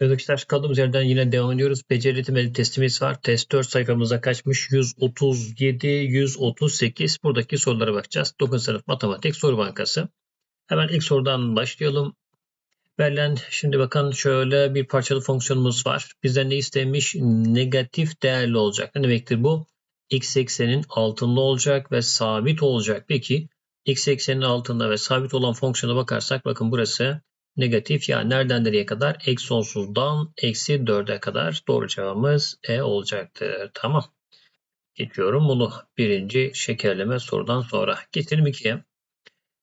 Evet kaldığımız yerden yine devam ediyoruz. Beceri temeli testimiz var. Test 4 sayfamıza kaçmış? 137, 138. Buradaki sorulara bakacağız. 9. sınıf matematik soru bankası. Hemen ilk sorudan başlayalım. Verilen şimdi bakın şöyle bir parçalı fonksiyonumuz var. Bizden ne istemiş? Negatif değerli olacak. Ne demektir bu? X eksenin altında olacak ve sabit olacak. Peki x eksenin altında ve sabit olan fonksiyona bakarsak bakın burası negatif yani nereden nereye kadar? Eksi sonsuzdan eksi 4'e kadar doğru cevabımız E olacaktır. Tamam. Geçiyorum bunu birinci şekerleme sorudan sonra. Getirelim ikiye.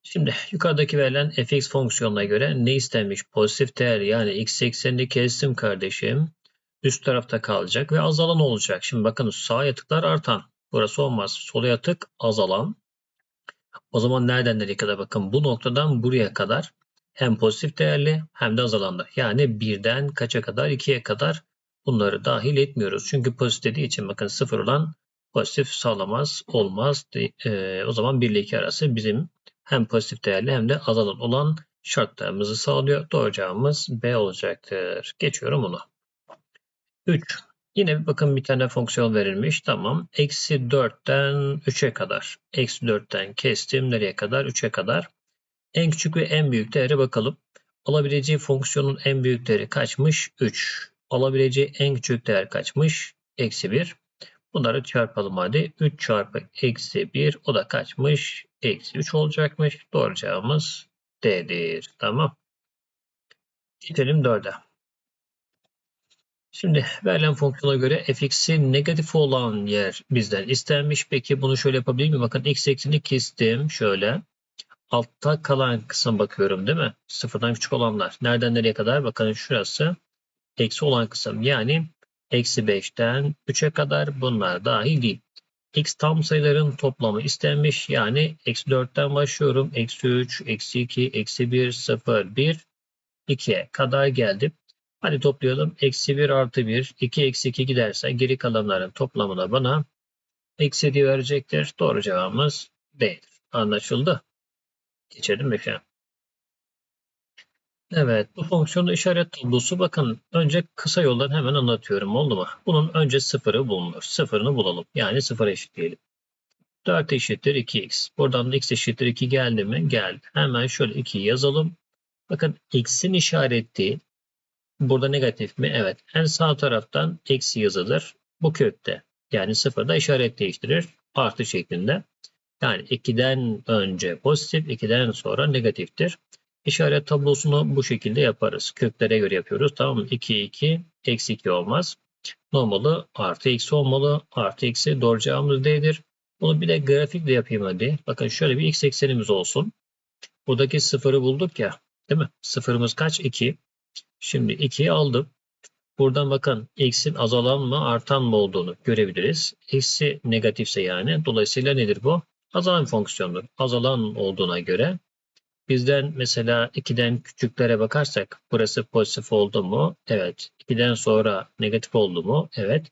Şimdi yukarıdaki verilen fx fonksiyonuna göre ne istenmiş? Pozitif değer yani x eksenini kestim kardeşim. Üst tarafta kalacak ve azalan olacak. Şimdi bakın sağ yatıklar artan. Burası olmaz. Sol yatık azalan. O zaman nereden nereye kadar bakın bu noktadan buraya kadar hem pozitif değerli hem de azalanlar. Yani birden kaça kadar? 2'ye kadar bunları dahil etmiyoruz. Çünkü pozitif dediği için bakın sıfır olan pozitif sağlamaz, olmaz. E, o zaman 1 ile 2 arası bizim hem pozitif değerli hem de azalan olan şartlarımızı sağlıyor. Doğru B olacaktır. Geçiyorum onu. 3. Yine bakın bir tane fonksiyon verilmiş. Tamam. Eksi 4'ten 3'e kadar. Eksi 4'ten kestim. Nereye kadar? 3'e kadar. En küçük ve en büyük değere bakalım. Alabileceği fonksiyonun en büyük değeri kaçmış? 3. Alabileceği en küçük değer kaçmış? Eksi 1. Bunları çarpalım hadi. 3 çarpı eksi 1 o da kaçmış? Eksi 3 olacakmış. Doğru cevabımız D'dir. Tamam. Gidelim 4'e. Şimdi verilen fonksiyona göre fx'i negatif olan yer bizden istenmiş. Peki bunu şöyle yapabilir miyim? Bakın x eksenini kestim. Şöyle. Altta kalan kısım bakıyorum değil mi? Sıfırdan küçük olanlar. Nereden nereye kadar? Bakın şurası eksi olan kısım. Yani eksi 5'ten 3'e kadar bunlar dahil değil. X tam sayıların toplamı istenmiş. Yani eksi 4'ten başlıyorum. Eksi 3, eksi 2, eksi 1, 0, 1, 2'ye kadar geldim. Hadi toplayalım. Eksi 1 artı 1, 2 eksi 2 giderse geri kalanların toplamına bana eksi 7 verecektir. Doğru cevabımız D'dir. Anlaşıldı. Geçelim ekran. Evet, bu fonksiyonun işaret tablosu bakın önce kısa yoldan hemen anlatıyorum oldu mu? Bunun önce sıfırı bulunur. Sıfırını bulalım. Yani sıfıra eşitleyelim. 4 eşittir 2x. Buradan da x eşittir 2 geldi mi? Geldi. Hemen şöyle 2'yi yazalım. Bakın x'in işareti burada negatif mi? Evet. En sağ taraftan eksi yazılır. Bu kökte. Yani sıfırda işaret değiştirir. Artı şeklinde. Yani 2'den önce pozitif, 2'den sonra negatiftir. İşaret tablosunu bu şekilde yaparız. Köklere göre yapıyoruz. Tamam mı? 2, 2, eksi 2 olmaz. Normalı artı eksi olmalı. Artı eksi doğru cevabımız D'dir. Bunu bir de grafikle yapayım hadi. Bakın şöyle bir x eksenimiz olsun. Buradaki sıfırı bulduk ya. Değil mi? Sıfırımız kaç? 2. Şimdi 2'yi aldım. Buradan bakın x'in azalan mı artan mı olduğunu görebiliriz. Eksi negatifse yani. Dolayısıyla nedir bu? Azalan fonksiyondur. Azalan olduğuna göre bizden mesela 2'den küçüklere bakarsak burası pozitif oldu mu? Evet. 2'den sonra negatif oldu mu? Evet.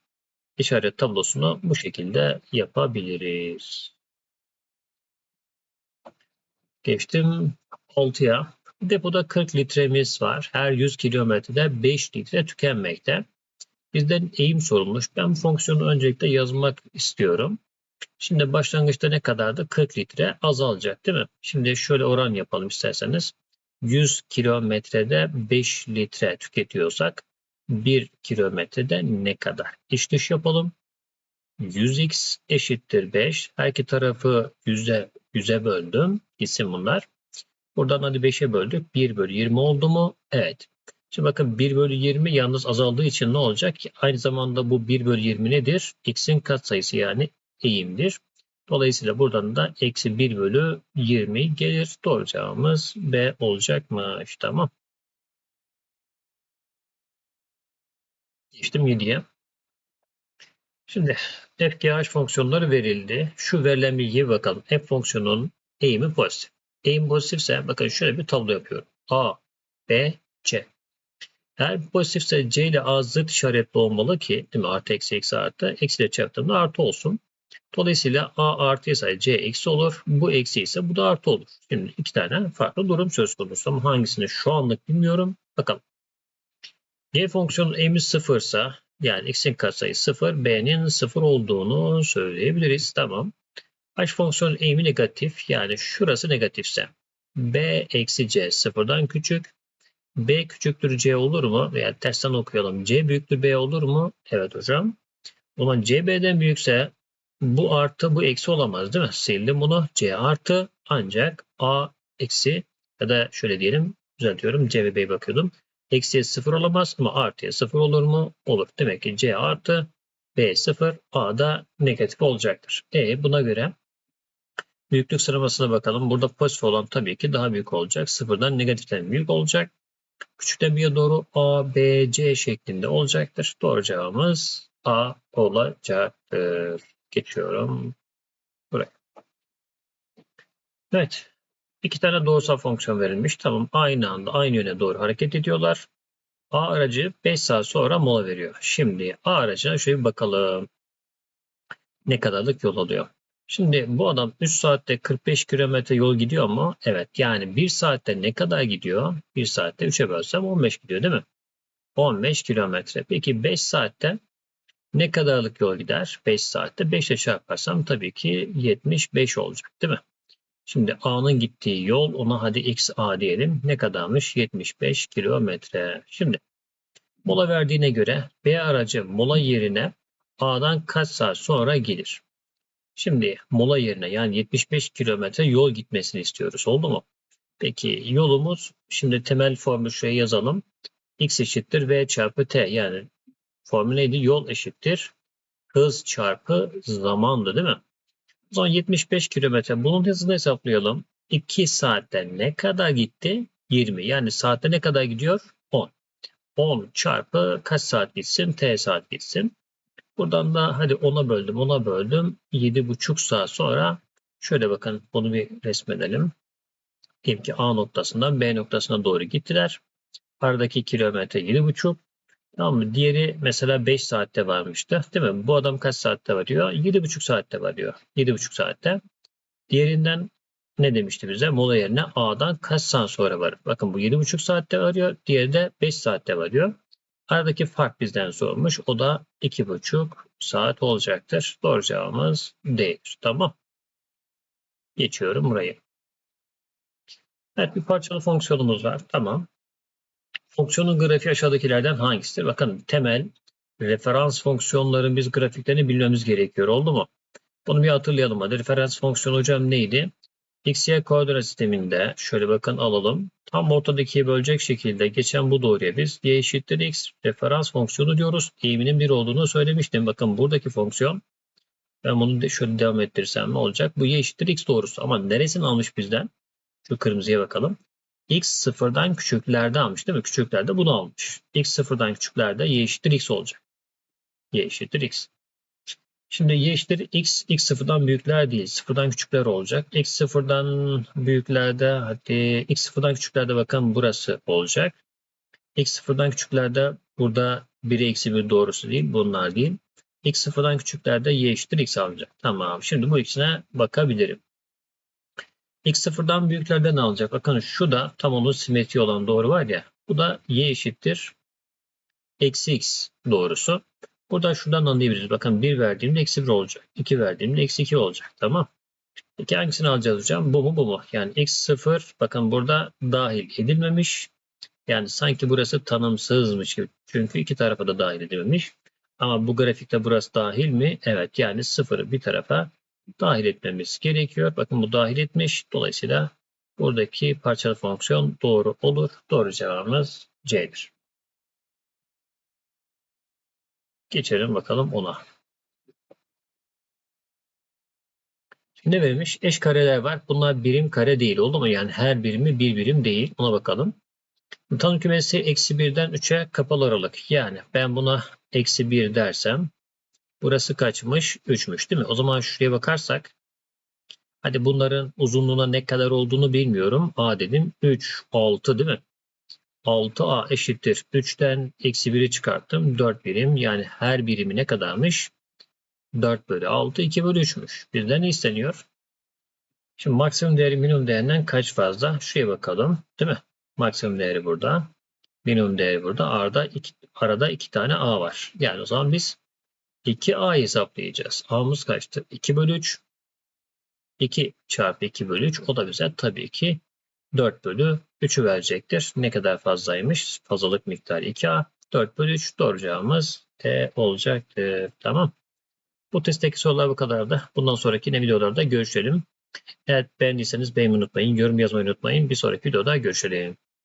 İşaret tablosunu bu şekilde yapabiliriz. Geçtim 6'ya. Depoda 40 litremiz var. Her 100 kilometrede 5 litre tükenmekte. Bizden eğim sorulmuş. Ben bu fonksiyonu öncelikle yazmak istiyorum. Şimdi başlangıçta ne kadardı? 40 litre azalacak değil mi? Şimdi şöyle oran yapalım isterseniz. 100 kilometrede 5 litre tüketiyorsak 1 kilometrede ne kadar? İş dış yapalım. 100x eşittir 5. Her iki tarafı 100'e 100'e böldüm. Gitsin bunlar. Buradan hadi 5'e böldük. 1 bölü 20 oldu mu? Evet. Şimdi bakın 1 bölü 20 yalnız azaldığı için ne olacak? Aynı zamanda bu 1 bölü 20 nedir? X'in katsayısı yani eğimdir. Dolayısıyla buradan da eksi 1 bölü 20 gelir. Doğru cevabımız B olacakmış. Tamam. Geçtim 7'ye. Şimdi FGH fonksiyonları verildi. Şu verilen bilgiye bakalım. F fonksiyonunun eğimi pozitif. Eğim pozitifse bakın şöyle bir tablo yapıyorum. A, B, C. Eğer pozitifse C ile A zıt işaretli olmalı ki değil mi? Artı eksi eksi artı. Eksi ile çarptığımda artı olsun. Dolayısıyla A artı ise C eksi olur. Bu eksi ise bu da artı olur. Şimdi iki tane farklı durum söz konusu ama hangisini şu anlık bilmiyorum. Bakalım. Y fonksiyonun eğimi sıfırsa yani x'in katsayısı sıfır, b'nin sıfır olduğunu söyleyebiliriz. Tamam. H fonksiyonun eğimi negatif yani şurası negatifse b eksi c sıfırdan küçük. b küçüktür c olur mu? Veya tersten okuyalım. c büyüktür b olur mu? Evet hocam. O zaman c b'den büyükse bu artı bu eksi olamaz değil mi? Sildim bunu. c artı ancak a eksi ya da şöyle diyelim düzeltiyorum. c ve b'ye bakıyordum. Eksiye sıfır olamaz ama artıya sıfır olur mu? Olur. Demek ki c artı b sıfır a da negatif olacaktır. E buna göre Büyüklük sıralamasına bakalım. Burada pozitif olan tabii ki daha büyük olacak. Sıfırdan negatiften büyük olacak. Küçükten büyüğe doğru A, B, C şeklinde olacaktır. Doğru cevabımız A olacaktır. Geçiyorum buraya. Evet. İki tane doğrusal fonksiyon verilmiş. Tamam aynı anda aynı yöne doğru hareket ediyorlar. A aracı 5 saat sonra mola veriyor. Şimdi A aracına şöyle bir bakalım. Ne kadarlık yol alıyor. Şimdi bu adam 3 saatte 45 kilometre yol gidiyor mu? Evet. Yani 1 saatte ne kadar gidiyor? 1 saatte 3'e bölsem 15 gidiyor değil mi? 15 kilometre. Peki 5 saatte ne kadarlık yol gider? 5 saatte 5 ile çarparsam tabii ki 75 olacak değil mi? Şimdi A'nın gittiği yol ona hadi X A diyelim. Ne kadarmış? 75 kilometre. Şimdi mola verdiğine göre B aracı mola yerine A'dan kaç saat sonra gelir? Şimdi mola yerine yani 75 kilometre yol gitmesini istiyoruz. Oldu mu? Peki yolumuz şimdi temel formülü şuraya yazalım. X eşittir V çarpı T yani formül neydi? Yol eşittir hız çarpı zamandı değil mi? O zaman 75 kilometre bunun hızını hesaplayalım. 2 saatte ne kadar gitti? 20. Yani saatte ne kadar gidiyor? 10. 10 çarpı kaç saat gitsin? T saat gitsin. Buradan da hadi ona böldüm, ona böldüm. 7,5 saat sonra şöyle bakın bunu bir resmedelim. Diyelim ki A noktasından B noktasına doğru gittiler. Aradaki kilometre 7,5. Tamam mı? Diğeri mesela 5 saatte varmıştı. Değil mi? Bu adam kaç saatte varıyor? 7,5 saatte varıyor. 7,5 saatte. Diğerinden ne demişti bize? Mola yerine A'dan kaç saat sonra var? Bakın bu 7,5 saatte varıyor. Diğeri de 5 saatte varıyor. Aradaki fark bizden sormuş. O da 2,5 saat olacaktır. Doğru cevabımız D'dir. Tamam. Geçiyorum burayı. Evet bir parçalı fonksiyonumuz var. Tamam. Fonksiyonun grafiği aşağıdakilerden hangisidir? Bakın temel referans fonksiyonların biz grafiklerini bilmemiz gerekiyor. Oldu mu? Bunu bir hatırlayalım. Hadi referans fonksiyonu hocam neydi? X, Y koordinat sisteminde şöyle bakın alalım. Tam ortadaki bölecek şekilde geçen bu doğruya biz y eşittir x referans fonksiyonu diyoruz. Eğiminin 1 olduğunu söylemiştim. Bakın buradaki fonksiyon ben bunu de şöyle devam ettirsem ne olacak? Bu y eşittir x doğrusu. Ama neresini almış bizden? Şu kırmızıya bakalım. X sıfırdan küçüklerde almış değil mi? Küçüklerde bunu almış. x sıfırdan küçüklerde y eşittir x olacak. y eşittir x. Şimdi y eşittir x, x sıfırdan büyükler değil, sıfırdan küçükler olacak. x sıfırdan büyüklerde, hadi x sıfırdan küçüklerde bakın burası olacak. x sıfırdan küçüklerde burada 1'e eksi 1 doğrusu değil, bunlar değil. x sıfırdan küçüklerde y eşittir x alacak. Tamam, şimdi bu ikisine bakabilirim. X sıfırdan büyüklerde ne alacak? Bakın şu da tam onun simetri olan doğru var ya. Bu da y eşittir eksi x doğrusu. Buradan şuradan anlayabiliriz. Bakın 1 verdiğimde eksi 1 olacak. 2 verdiğimde eksi 2 olacak. Tamam. Peki hangisini alacağız hocam? Bu mu bu mu? Yani x0 bakın burada dahil edilmemiş. Yani sanki burası tanımsızmış gibi. Çünkü iki tarafa da dahil edilmemiş. Ama bu grafikte burası dahil mi? Evet yani 0'ı bir tarafa dahil etmemiz gerekiyor. Bakın bu dahil etmiş. Dolayısıyla buradaki parçalı fonksiyon doğru olur. Doğru cevabımız C'dir. Geçelim bakalım ona. Ne verilmiş? Eş kareler var. Bunlar birim kare değil. Oldu mu? Yani her birimi bir birim değil. Ona bakalım. Tanım kümesi eksi 1'den 3'e kapalı aralık. Yani ben buna eksi 1 dersem burası kaçmış? 3'müş değil mi? O zaman şuraya bakarsak hadi bunların uzunluğuna ne kadar olduğunu bilmiyorum. A dedim 3, 6 değil mi? 6a eşittir. 3'ten eksi 1'i çıkarttım. 4 birim. Yani her birimi ne kadarmış? 4 bölü 6, 2 bölü 3'müş. Bizden ne isteniyor? Şimdi maksimum değeri minimum değerinden kaç fazla? Şuraya bakalım. Değil mi? Maksimum değeri burada. Minimum değeri burada. Arada iki, arada iki tane A var. Yani o zaman biz 2A hesaplayacağız. A'mız kaçtı? 2 bölü 3. 2 çarpı 2 bölü 3. O da bize tabii ki 4 bölü 3'ü verecektir. Ne kadar fazlaymış? Fazlalık miktarı 2A. 4 bölü 3 doğru cevabımız E olacaktır. Tamam. Bu testteki sorular bu kadardı. Bundan sonraki ne videolarda görüşelim. Eğer beğendiyseniz beğenmeyi unutmayın. Yorum yazmayı unutmayın. Bir sonraki videoda görüşelim.